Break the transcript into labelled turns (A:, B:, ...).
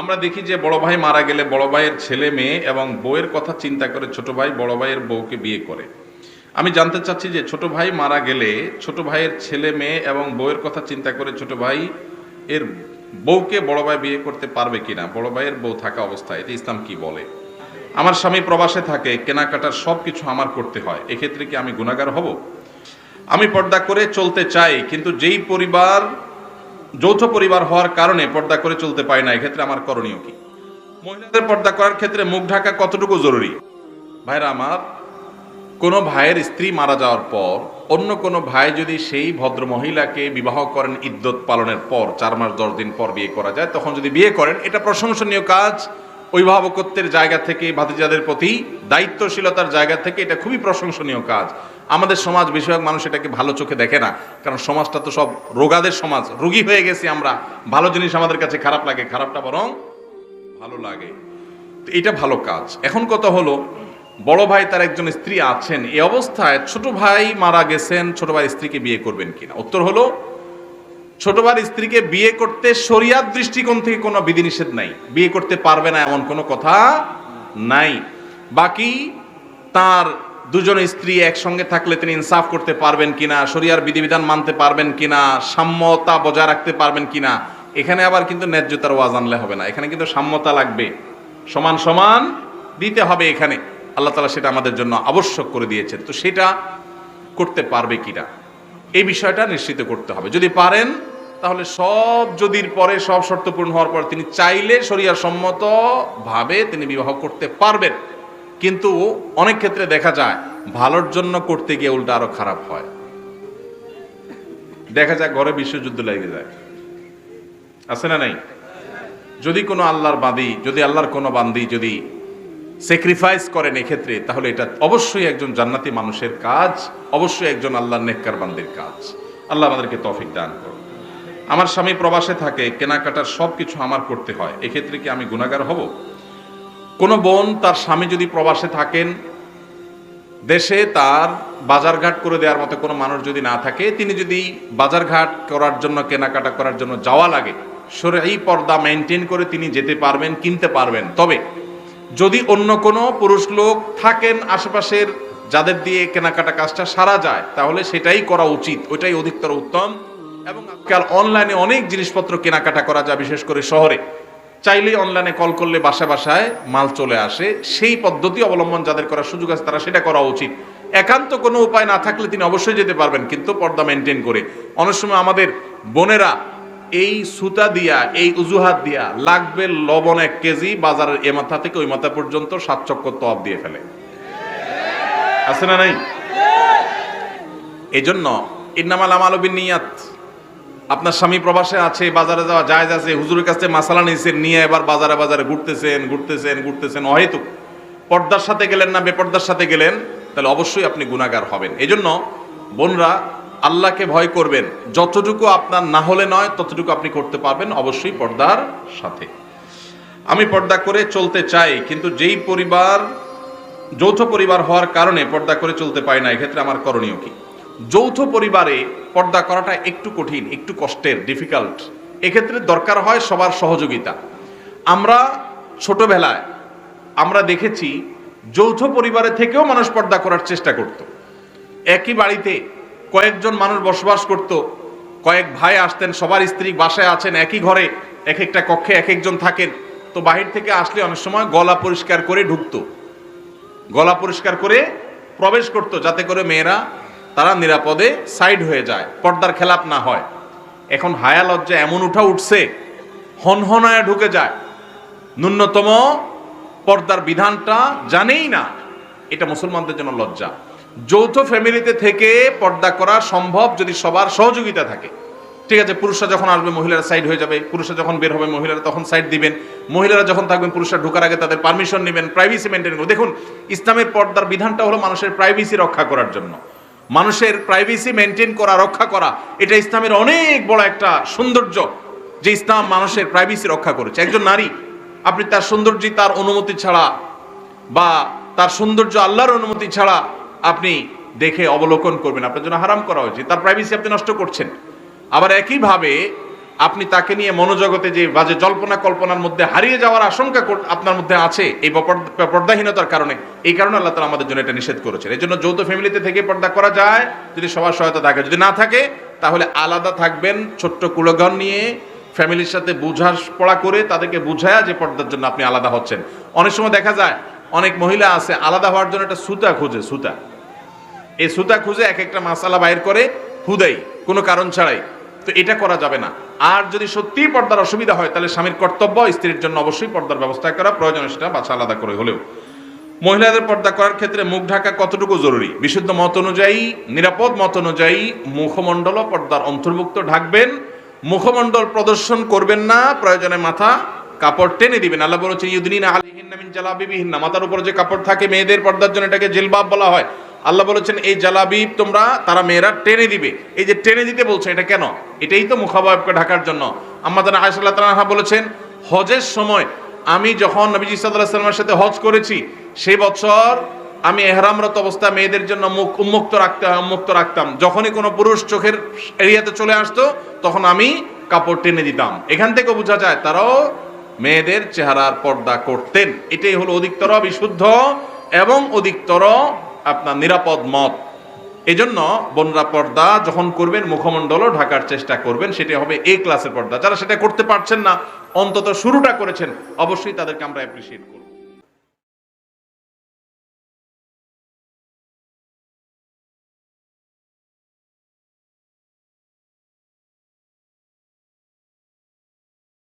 A: আমরা দেখি যে বড় ভাই মারা গেলে বড় ভাইয়ের ছেলে মেয়ে এবং বউয়ের কথা চিন্তা করে ছোট ভাই বড় ভাইয়ের বউকে বিয়ে করে। আমি জানতে চাচ্ছি যে ছোট ভাই মারা গেলে ছোট ভাইয়ের ছেলে মেয়ে এবং বউয়ের কথা চিন্তা করে ছোট ভাই এর বউকে বড় ভাই বিয়ে করতে পারবে কিনা? বড় ভাইয়ের বউ থাকা অবস্থায়, এতে ইসলাম কি বলে? আমার স্বামী প্রবাসে থাকে, কেনাকাটার সব কিছু আমার করতে হয়, এক্ষেত্রে কি আমি গুণাগার হব? আমি পর্দা করে চলতে চাই, কিন্তু যেই পরিবার যৌথ পরিবার হওয়ার কারণে পর্দা করে চলতে পারি না, এক্ষেত্রে আমার করণীয় কি? মহিলাদের পর্দা করার ক্ষেত্রে মুখ ঢাকা কতটুকু জরুরি? ভাইরা আমার, কোনো ভাইয়ের স্ত্রী মারা যাওয়ার পর, অন্য কোনো ভাই যদি সেই ভদ্র মহিলাকে বিবাহ করেন ইদ্যত পালনের পর, চার মাস, দশ দিন পর বিয়ে করা যায়, তখন যদি বিয়ে করেন, এটা প্রশংসনীয় কাজ। অভিভাবকত্বের জায়গা থেকে, ভাতিজাদের প্রতি দায়িত্বশীলতার জায়গা থেকে এটা খুবই প্রশংসনীয় কাজ। আমাদের সমাজ বেশিরভাগ মানুষ এটাকে ভালো চোখে দেখে না। কারণ সমাজটা তো সব রোগাদের সমাজ। রোগী হয়ে গেছি আমরা। ভালো জিনিস আমাদের কাছে খারাপ লাগে। খারাপটা বরং ভালো লাগে। তো এটা ভালো কাজ। এখন কথা হলো, বড় ভাই তার একজন স্ত্রী আছেন। এই অবস্থায় ছোট ভাই মারা গেছেন, ছোট ভাই স্ত্রীকে বিয়ে করবেন কিনা? উত্তর হলো, ছোট ভাইয়ের স্ত্রীকে বিয়ে করতে শরিয়াত দৃষ্টিকোণ থেকে কোনো বিধিনিষেধ নাই। বিয়ে করতে পারবে না এমন কোনো কথা নাই। বাকি তার দুজন স্ত্রী একসঙ্গে থাকলে তিনি ইনসাফ করতে পারবেন কিনা, শরিয়ার বিধিবিধান মানতে পারবেন কিনা, সাম্যতা বজায় রাখতে পারবেন কিনা, এখানে আবার কিন্তু ন্যায্যতার ওয়াজ আনলে হবে না। এখানে কিন্তু সাম্যতা লাগবে। সমান সমান দিতে হবে এখানে। আল্লাহ তালা সেটা আমাদের জন্য আবশ্যক করে দিয়েছেন। তো সেটা করতে পারবে কিনা? এই বিষয়টা নিশ্চিত করতে হবে। যদি পারেন, তাহলে সব যদির পরে, সব শর্ত পূরণ হওয়ার পর তিনি চাইলে শরিয়া সম্মত ভাবে তিনি বিবাহ করতে পারবেন। কিন্তু অনেক ক্ষেত্রে দেখা যায়, ভালোর জন্য করতে গিয়ে উল্টা আরও খারাপ হয়। দেখা যায় ঘরে বিশ্বযুদ্ধ লেগে যায়। আছে না নাই? যদি কোনো আল্লাহর বাদী যদি আল্লাহর কোনো বান্দি যদি স্যাক্রিফাইস করেন এক্ষেত্রে, তাহলে এটা অবশ্যই একজন জান্নাতি মানুষের কাজ, অবশ্যই একজন আল্লাহর নেককার বান্দির কাজ। আল্লাহ আমাদেরকে তৌফিক দান করুন। আমার স্বামী প্রবাসে থাকে, কেনাকাটার সব কিছু আমার করতে হয়, এক্ষেত্রে কি আমি গুণাগার হব? কোনো বোন তার স্বামী যদি প্রবাসে থাকেন, দেশে তার বাজারঘাট করে দেওয়ার মতো কোনো মানুষ যদি না থাকে, তিনি যদি বাজারঘাট করার জন্য, কেনাকাটা করার জন্য যাওয়া লাগে, সরে এই পর্দা মেনটেন করে তিনি যেতে পারবেন, কিনতে পারবেন। তবে যদি অন্য কোনো পুরুষ লোক থাকেন আশেপাশের, যাদের দিয়ে কেনাকাটা কাজটা সারা যায়, তাহলে সেটাই করা উচিত। ওইটাই অধিকতর উত্তম। এবং আজকাল অনলাইনে অনেক জিনিসপত্র কেনাকাটা করা যায়, বিশেষ করে শহরে। চাইলেই অনলাইনে কল করলে বাসা বাসায় মাল চলে আসে। সেই পদ্ধতি অবলম্বন যাদের করার সুযোগ আছে তারা সেটা করা উচিত। একান্ত কোনো উপায় না থাকলে তিনি অবশ্যই যেতে পারবেন কিন্তু পর্দা মেনটেন করে। অনেক সময় আমাদের বোনেরা এই সুতা দিয়া এই উজুহাত দিয়া লাগবে লবণ এক কেজি বাজারের এ মাথা থেকে ওই মাথা পর্যন্ত সাত চক্কর তপ দিয়ে ফেলে। আছে না নাই? এই জন্য ইন্নামাল আমাল নিয়াত। আপনার স্বামী প্রবাসে আছে, বাজারে যাওয়া যায় আছে, হুজুরের কাছে মাসালা নিয়েছেন, নিয়ে এবার বাজারে বাজারে ঘুরতেছেন ঘুরতেছেন ঘুরতেছেন অহেতু পর্দার সাথে গেলেন না, বেপর্দার সাথে গেলেন, তাহলে অবশ্যই আপনি গুণাগার হবেন। এই জন্য বোনরা, আল্লাহকে ভয় করবেন। যতটুকু আপনার না হলে নয়, ততটুকু আপনি করতে পারবেন অবশ্যই পর্দার সাথে। আমি পর্দা করে চলতে চাই, কিন্তু যেই পরিবার, যৌথ পরিবার হওয়ার কারণে পর্দা করে চলতে পারি না, এক্ষেত্রে আমার করণীয় কি? যৌথ পরিবারে পর্দা করাটা একটু কঠিন, একটু কষ্টের ডিফিকাল্ট এক্ষেত্রে দরকার হয় সবার সহযোগিতা। আমরা ছোটবেলায় আমরা দেখেছি, যৌথ পরিবারে থেকেও মানুষ পর্দা করার চেষ্টা করত। একই বাড়িতে কয়েকজন মানুষ বসবাস করত। কয়েক ভাই আসতেন, সবার স্ত্রী বাসায় আছেন, একই ঘরে এক একটা কক্ষে এক একজন থাকেন। তো বাহির থেকে আসলে অনেক সময় গলা পরিষ্কার করে ঢুকতো। গলা পরিষ্কার করে প্রবেশ করত, যাতে করে মেয়েরা তারা নিরাপদে সাইড হয়ে যায়, পর্দার খেলাপ না হয়। এখন হায়া লজ্জা এমন উঠা উঠছে, হনহনায় ঢুকে যায়। ন্যূনতম পর্দার বিধানটা জানেই না, এটা মুসলমানদের জন্য লজ্জা। যৌথ ফ্যামিলিতে থেকে পর্দা করা সম্ভব যদি সবার সহযোগিতা থাকে। ঠিক আছে, পুরুষরা যখন আসবে, মহিলারা সাইড হয়ে যাবে। পুরুষরা যখন বের হবে, মহিলারা তখন সাইড দিবেন। মহিলারা যখন থাকবেন, পুরুষরা ঢোকার আগে তাদের পারমিশন নেবেন প্রাইভেসি মেনটেন করবেন। দেখুন, ইসলামের পর্দার বিধানটা হলো মানুষের প্রাইভেসি রক্ষা করার জন্য। মানুষের প্রাইভেসি মেনটেন করা, রক্ষা করা, এটা ইসলামের অনেক বড় একটা সৌন্দর্য যে ইসলাম মানুষের প্রাইভেসি রক্ষা করেছে। একজন নারী, আপনি তার সৌন্দর্য তার অনুমতি ছাড়া বা তার সৌন্দর্য আল্লাহর অনুমতি ছাড়া আপনি দেখে অবলোকন করবেন। আপনার জন্য হারাম করা হয়েছে। তার প্রাইভেসি আপনি নষ্ট করছেন। আবার একইভাবে আপনি তাকে নিয়ে মনোজগতে যে বাজে জল্পনা কল্পনার মধ্যে হারিয়ে যাওয়ার আশঙ্কা আপনার মধ্যে আছে, এই পর্দাহীনতার কারণে, এই কারণে আল্লাহ তালা আমাদের জন্য এটা নিষেধ করেছেন। এই জন্য যৌথ ফ্যামিলিতে থেকে পর্দা করা যায়, যদি সবার সহায়তা থাকে। যদি না থাকে, তাহলে আলাদা থাকবেন, ছোট্ট কুলগণ নিয়ে, ফ্যামিলির সাথে পড়া করে তাদেরকে বুঝায়া যে পর্দার জন্য আপনি আলাদা হচ্ছেন। অনেক সময় দেখা যায়, অনেক মহিলা আছে, আলাদা হওয়ার জন্য একটা সুতা খুঁজে, সুতা। এই সুতা খুঁজে এক একটা মাসালা বাইর করে, হুদাই, কোনো কারণ ছাড়াই। তো এটা করা যাবে না। আর যদি সত্যিই পর্দার অসুবিধা হয়, তাহলে স্বামীর কর্তব্য স্ত্রীর জন্য অবশ্যই পর্দার ব্যবস্থা করা প্রয়োজন, সেটা বাছা আলাদা করে হলেও। মহিলাদের পর্দা করার ক্ষেত্রে মুখ ঢাকা কতটুকু জরুরি? বিশুদ্ধ মত অনুযায়ী, নিরাপদ মত অনুযায়ী মুখমণ্ডল পর্দার অন্তর্ভুক্ত ঢাকবেন। মুখমণ্ডল প্রদর্শন করবেন না, প্রয়োজনে মাথা, কাপড় টেনে দিবেন। আল্লাহ বলেছেন ইউদিনা আলিহিন্না মিন জালাবিবিহিন্না। মাথার উপর যে কাপড় থাকে, মেয়েদের পর্দার জন্য এটাকে জেলবাব বলা হয়। আল্লাহ বলেছেন, এই জালাবিব তোমরা, তারা মেয়েরা টেনে দিবে। এই যে টেনে দিতে বলছে, এটা কেন? এটাই তো মুখাবয়বকে ঢাকার জন্য। আমাদের আয়সাল্লাহ তালাহা বলেছেন, হজের সময় আমি যখন নবীজি সাল্লাহ সাল্লামের সাথে হজ করেছি সেই বছর আমি এহরামরত অবস্থা মেয়েদের জন্য মুখ উন্মুক্ত রাখতে, উন্মুক্ত রাখতাম। যখনই কোনো পুরুষ চোখের এরিয়াতে চলে আসতো, তখন আমি কাপড় টেনে দিতাম। এখান থেকে বোঝা যায়, তারাও মেয়েদের চেহারার পর্দা করতেন। এটাই হলো অধিকতর বিশুদ্ধ এবং অধিকতর আপনার নিরাপদ মত। এজন্য বনরা পর্দা যখন করবেন, মুখমণ্ডলও ঢাকার চেষ্টা করবেন, সেটা হবে এ ক্লাসের পর্দা। যারা সেটা করতে পারছেন না, অন্তত শুরুটা করেছেন, অবশ্যই তাদেরকে আমরা অ্যাপ্রিসিয়েট